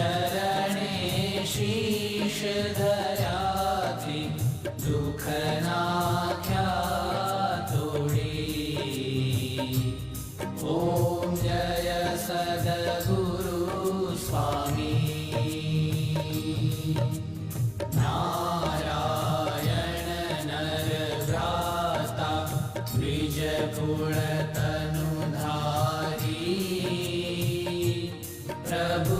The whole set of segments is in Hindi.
चरणे शीश धराती दुःख नाख्या तोडी ॐ जय सद्गुरु स्वामी नारायण नरभ्राता द्विजकुलतनुधारी प्रभु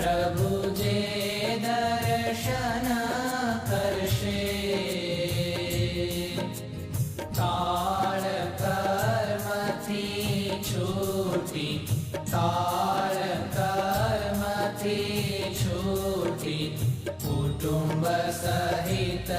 प्रभुजे दर्शन कालि छोटी काल छोटी कुटुम्बसहित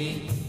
city.